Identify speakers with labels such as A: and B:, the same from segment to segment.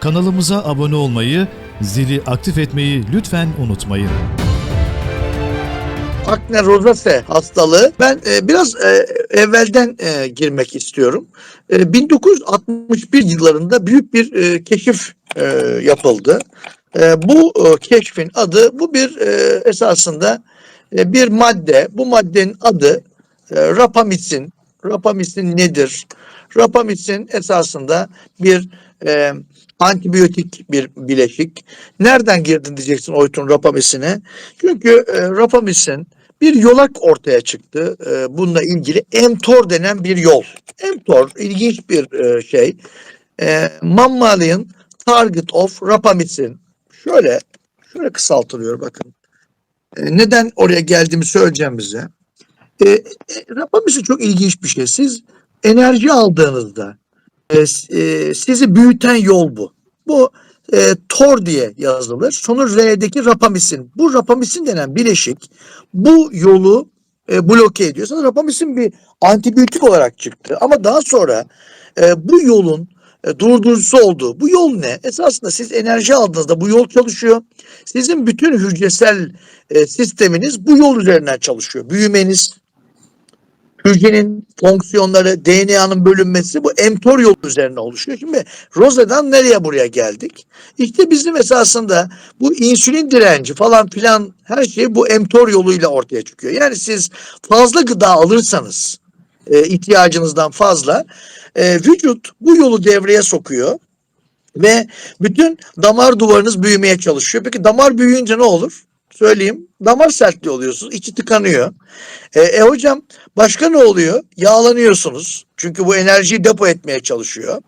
A: Kanalımıza abone olmayı, zili aktif etmeyi lütfen unutmayın.
B: Akne rozase hastalığı. Ben e, biraz e, evvelden e, girmek istiyorum. E, 1961 yıllarında büyük bir e, keşif e, yapıldı. E, bu e, keşfin adı, bu bir e, esasında e, bir madde. Bu maddenin adı e, rapamycin. Rapamycin nedir? Rapamycin esasında bir e, antibiyotik bir bileşik. Nereden girdin diyeceksin Oytun rapamisine. Çünkü e, rapamisin bir yolak ortaya çıktı. E, bununla ilgili mTOR denen bir yol. mTOR ilginç bir e, şey. E, mammalian target of rapamycin. Şöyle şöyle kısaltılıyor bakın. E, neden oraya geldiğimi söyleyeceğim bize. E, e, rapamycin çok ilginç bir şey. Siz enerji aldığınızda e, e, sizi büyüten yol bu. Bu e, TOR diye yazılır. Sonu R'deki rapamisin. Bu rapamisin denen bileşik bu yolu e, bloke ediyor. Sonra rapamisin bir antibiyotik olarak çıktı. Ama daha sonra e, bu yolun e, durdurucusu oldu. Bu yol ne? Esasında siz enerji aldığınızda bu yol çalışıyor. Sizin bütün hücresel e, sisteminiz bu yol üzerinden çalışıyor. Büyümeniz, hücrenin fonksiyonları, DNA'nın bölünmesi bu mTOR yolu üzerine oluşuyor. Şimdi Rosa'dan nereye buraya geldik? İşte bizim esasında bu insülin direnci falan filan her şey bu mTOR yoluyla ortaya çıkıyor. Yani siz fazla gıda alırsanız e, ihtiyacınızdan fazla e, vücut bu yolu devreye sokuyor ve bütün damar duvarınız büyümeye çalışıyor. Peki damar büyüyünce ne olur? Söyleyeyim. Damar sertliği oluyorsunuz. içi tıkanıyor. E, e hocam başka ne oluyor? Yağlanıyorsunuz. Çünkü bu enerjiyi depo etmeye çalışıyor.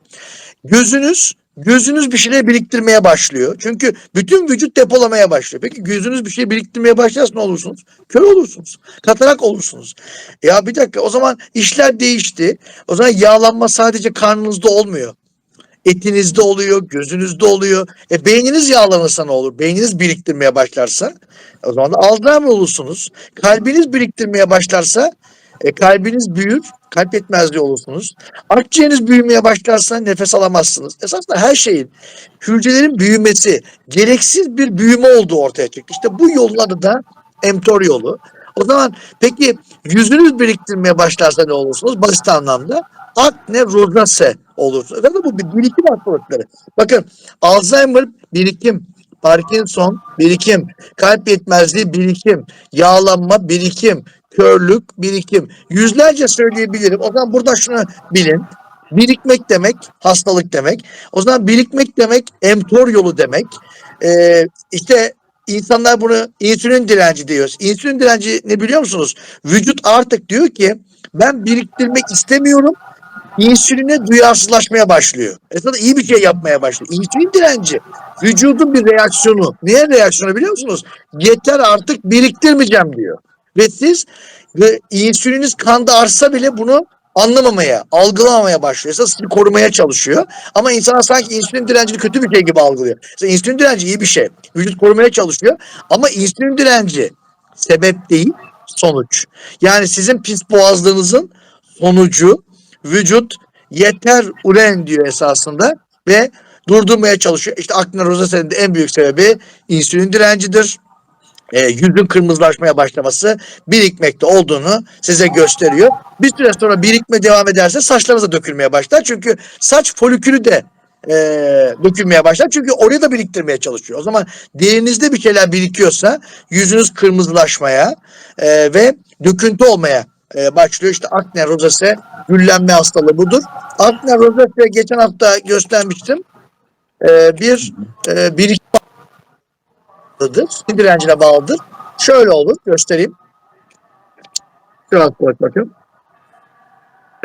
B: Gözünüz gözünüz bir şeyler biriktirmeye başlıyor. Çünkü bütün vücut depolamaya başlıyor. Peki gözünüz bir şey biriktirmeye başlarsa ne olursunuz? Kör olursunuz. Katarak olursunuz. Ya bir dakika o zaman işler değişti. O zaman yağlanma sadece karnınızda olmuyor. Etinizde oluyor, gözünüzde oluyor. E beyniniz yağlanırsa ne olur? Beyniniz biriktirmeye başlarsa o zaman da Alzheimer olursunuz. Kalbiniz biriktirmeye başlarsa e, kalbiniz büyür, kalp yetmezliği olursunuz. Akciğeriniz büyümeye başlarsa nefes alamazsınız. Esasında her şeyin hücrelerin büyümesi, gereksiz bir büyüme olduğu ortaya çıktı. İşte bu yolun adı da mTOR yolu. O zaman peki yüzünüz biriktirmeye başlarsa ne olursunuz? Basit anlamda akne rozase olursunuz. Efendim bu bir birikim hastalıkları. Bakın Alzheimer birikim, Parkinson birikim, kalp yetmezliği birikim, yağlanma birikim, körlük birikim. Yüzlerce söyleyebilirim. O zaman burada şunu bilin. Birikmek demek hastalık demek. O zaman birikmek demek mTOR yolu demek. Ee, işte insanlar bunu insülin direnci diyoruz. İnsülin direnci ne biliyor musunuz? Vücut artık diyor ki ben biriktirmek istemiyorum. İnsüline duyarsızlaşmaya başlıyor. Esasında iyi bir şey yapmaya başlıyor. İnsülin direnci vücudun bir reaksiyonu. Niye reaksiyonu biliyor musunuz? Yeter artık biriktirmeyeceğim diyor. Ve siz ve insüliniz kanda artsa bile bunu anlamamaya, algılamamaya başlıyor. Esas sizi korumaya çalışıyor. Ama insana sanki insülin direncini kötü bir şey gibi algılıyor. Mesela insülin direnci iyi bir şey. Vücut korumaya çalışıyor. Ama insülin direnci sebep değil, sonuç. Yani sizin pis boğazlığınızın sonucu vücut yeter uren diyor esasında ve durdurmaya çalışıyor. İşte rozasenin de en büyük sebebi insülin direncidir. E, yüzün kırmızılaşmaya başlaması birikmekte olduğunu size gösteriyor. Bir süre sonra birikme devam ederse saçlarınız da dökülmeye başlar. Çünkü saç folikülü de e, dökülmeye başlar. Çünkü oraya da biriktirmeye çalışıyor. O zaman derinizde bir şeyler birikiyorsa yüzünüz kırmızılaşmaya e, ve döküntü olmaya e, başlıyor. İşte akne rozase güllenme hastalığı budur. Akne rozase geçen hafta göstermiştim. E, bir e, birikim bağlıdır. Direncine bağlıdır. Şöyle olur. Göstereyim. Şuraya bak bakın.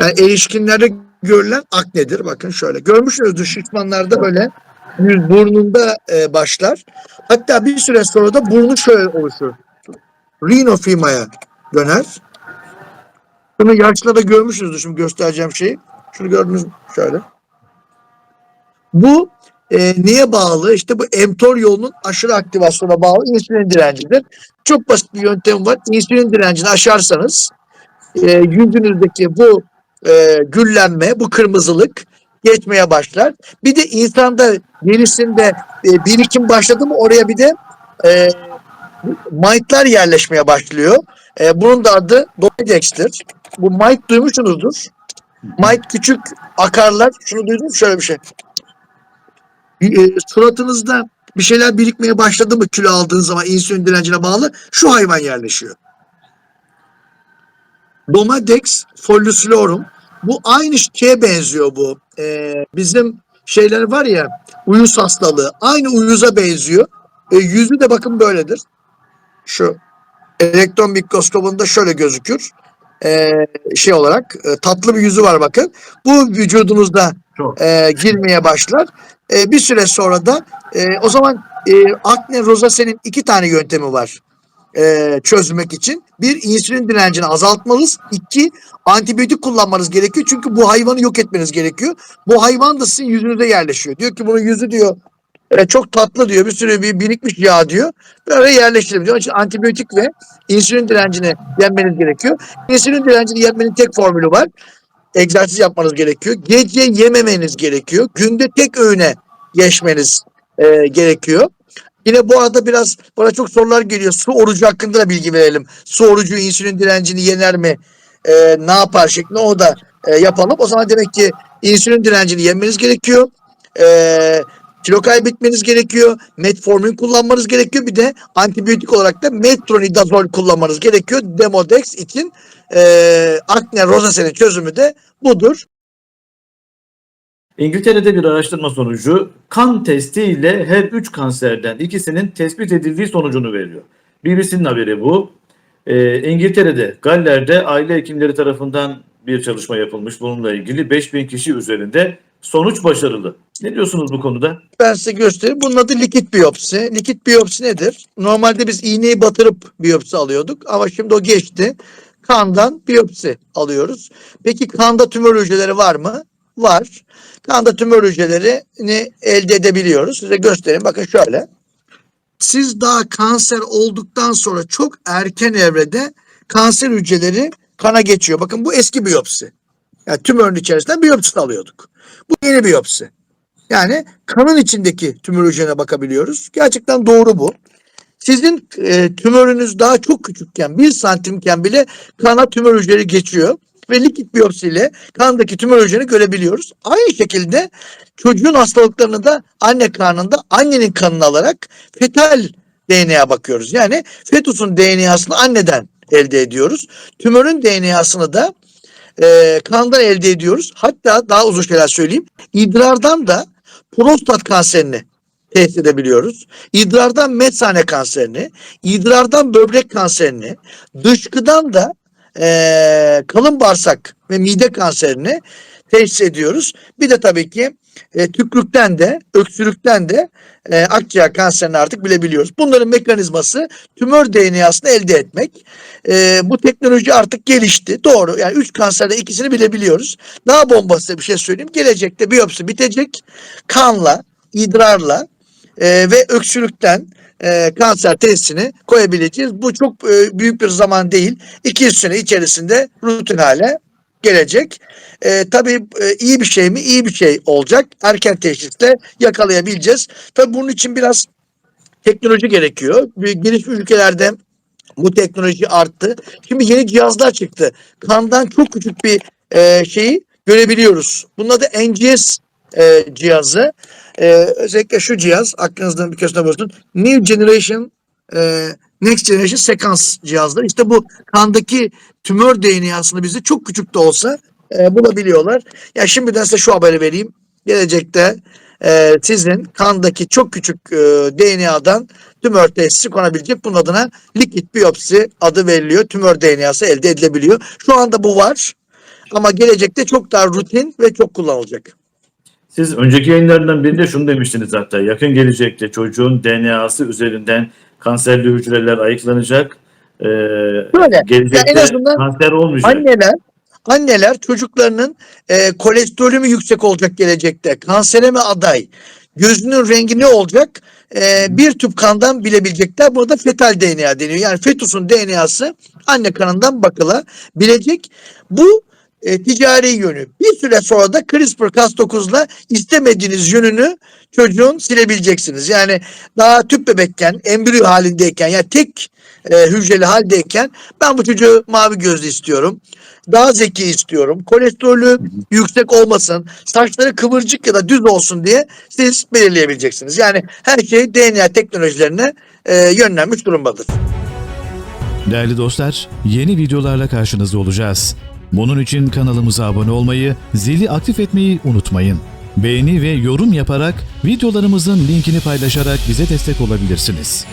B: Yani erişkinlerde görülen aknedir. Bakın şöyle. Görmüşsünüzdür şişmanlarda böyle yüz burnunda e, başlar. Hatta bir süre sonra da burnu şöyle oluşur. Rinofimaya döner. Bunu yaşlılarda görmüşsünüzdür. Şimdi göstereceğim şeyi. Şunu gördünüz mü? Şöyle. Bu e, neye bağlı? İşte bu mTOR yolunun aşırı aktivasyona bağlı insülin direncidir. Çok basit bir yöntem var. İnsülin direncini aşarsanız e, yüzünüzdeki bu e, güllenme, bu kırmızılık geçmeye başlar. Bir de insanda gerisinde e, birikim başladı mı oraya bir de e, mite'lar yerleşmeye başlıyor. E, bunun da adı Dolidex'tir. Bu mite duymuşsunuzdur. Mite küçük akarlar. Şunu duydunuz şöyle bir şey. Bir, e, suratınızda bir şeyler birikmeye başladı mı kilo aldığınız zaman insülin direncine bağlı şu hayvan yerleşiyor. Domadex folliculorum. Bu aynı şeye benziyor bu. Ee, bizim şeyler var ya uyuz hastalığı. Aynı uyuza benziyor. E, yüzü de bakın böyledir. Şu elektron mikroskobunda şöyle gözükür. Ee, şey olarak e, tatlı bir yüzü var bakın. Bu vücudunuzda e, girmeye başlar. E, bir süre sonra da e, o zaman e, akne rozasenin iki tane yöntemi var e, çözmek için. Bir insülin direncini azaltmanız. iki antibiyotik kullanmanız gerekiyor. Çünkü bu hayvanı yok etmeniz gerekiyor. Bu hayvan da sizin yüzünüze yerleşiyor. Diyor ki bunun yüzü diyor e, çok tatlı diyor. Bir sürü bir birikmiş yağ diyor. Böyle yerleştirelim diyor. Onun için antibiyotik ve insülin direncini yenmeniz gerekiyor. İnsülin direncini yenmenin tek formülü var. Egzersiz yapmanız gerekiyor. Gece yememeniz gerekiyor. Günde tek öğüne geçmeniz e, gerekiyor. Yine bu arada biraz bana çok sorular geliyor. Su orucu hakkında da bilgi verelim. Su orucu insülin direncini yener mi? E, ne yapar şeklinde o da e, yapalım. O zaman demek ki insülin direncini yenmeniz gerekiyor. E, kilo kaybetmeniz gerekiyor. Metformin kullanmanız gerekiyor. Bir de antibiyotik olarak da metronidazol kullanmanız gerekiyor. Demodex için e, akne rozasenin çözümü de budur.
C: İngiltere'de bir araştırma sonucu kan testiyle her üç kanserden ikisinin tespit edildiği sonucunu veriyor. BBC'nin haberi bu. Ee, İngiltere'de, Galler'de aile hekimleri tarafından bir çalışma yapılmış bununla ilgili 5000 kişi üzerinde sonuç başarılı. Ne diyorsunuz bu konuda?
B: Ben size göstereyim. Bunun adı likit biyopsi. Likit biyopsi nedir? Normalde biz iğneyi batırıp biyopsi alıyorduk ama şimdi o geçti. Kandan biyopsi alıyoruz. Peki kanda tümör hücreleri var mı? Var. Kanda tümör hücrelerini elde edebiliyoruz. Size göstereyim. Bakın şöyle. Siz daha kanser olduktan sonra çok erken evrede kanser hücreleri kana geçiyor. Bakın bu eski biyopsi. Yani tümörün içerisinden biyopsi alıyorduk. Bu yeni biyopsi. Yani kanın içindeki tümör hücrelerine bakabiliyoruz. Gerçekten doğru bu. Sizin e, tümörünüz daha çok küçükken, bir santimken bile kana tümör hücreleri geçiyor. Ve likit biyopsiyle kandaki tümör hücrelerini görebiliyoruz. Aynı şekilde çocuğun hastalıklarını da anne karnında annenin kanını alarak fetal DNA bakıyoruz. Yani fetusun DNA'sını anneden elde ediyoruz. Tümörün DNA'sını da e, kandan elde ediyoruz. Hatta daha uzun şeyler söyleyeyim. İdrardan da prostat kanserini test edebiliyoruz. İdrardan metsane kanserini, idrardan böbrek kanserini, dışkıdan da e, kalın bağırsak ve mide kanserini teşhis ediyoruz. Bir de tabii ki e, tükrükten de, öksürükten de e, akciğer kanserini artık bilebiliyoruz. Bunların mekanizması tümör DNA'sını elde etmek. E, bu teknoloji artık gelişti. Doğru. Yani üç kanserde ikisini bilebiliyoruz. Daha bombası bir şey söyleyeyim. Gelecekte biyopsi bitecek. Kanla, idrarla e, ve öksürükten e, kanser testini koyabileceğiz. Bu çok e, büyük bir zaman değil. 200 sene içerisinde rutin hale gelecek. E, tabii e, iyi bir şey mi? İyi bir şey olacak. Erken teşhisle yakalayabileceğiz. Tabii bunun için biraz teknoloji gerekiyor. Gelişmiş ülkelerde bu teknoloji arttı. Şimdi yeni cihazlar çıktı. Kandan çok küçük bir e, şeyi görebiliyoruz. Bunun adı NGS e, cihazı. E, özellikle şu cihaz aklınızdan bir köşesine bulsun. New Generation e, Next Generation Sequence cihazları. İşte bu kandaki tümör DNA'sını bizi çok küçük de olsa e, bulabiliyorlar. Ya şimdiden size şu haberi vereyim. Gelecekte e, sizin kandaki çok küçük e, DNA'dan tümör testi konabilecek. Bunun adına likit biyopsi adı veriliyor. Tümör DNA'sı elde edilebiliyor. Şu anda bu var. Ama gelecekte çok daha rutin ve çok kullanılacak.
C: Siz önceki yayınlardan birinde şunu demiştiniz hatta yakın gelecekte çocuğun DNA'sı üzerinden kanserli hücreler ayıklanacak. Ee,
B: Böyle.
C: gelecekte
B: Ya en azından
C: kanser olmayacak.
B: Anneler anneler çocuklarının e, kolesterolü mü yüksek olacak gelecekte? Kansere mi aday? Gözünün rengi ne olacak? E, bir tüp kandan bilebilecekler. Burada fetal DNA deniyor. Yani fetusun DNA'sı anne kanından bakılabilecek. Bu e, ticari yönü. Bir süre sonra da CRISPR-Cas9'la istemediğiniz yönünü çocuğun silebileceksiniz. Yani daha tüp bebekken, embriyo halindeyken yani tek e, hücreli haldeyken ben bu çocuğu mavi gözlü istiyorum. Daha zeki istiyorum. Kolesterolü yüksek olmasın. Saçları kıvırcık ya da düz olsun diye siz belirleyebileceksiniz. Yani her şey DNA teknolojilerine e, yönlenmiş durumdadır.
C: Değerli dostlar, yeni videolarla karşınızda olacağız. Bunun için kanalımıza abone olmayı, zili aktif etmeyi unutmayın. Beğeni ve yorum yaparak videolarımızın linkini paylaşarak bize destek olabilirsiniz.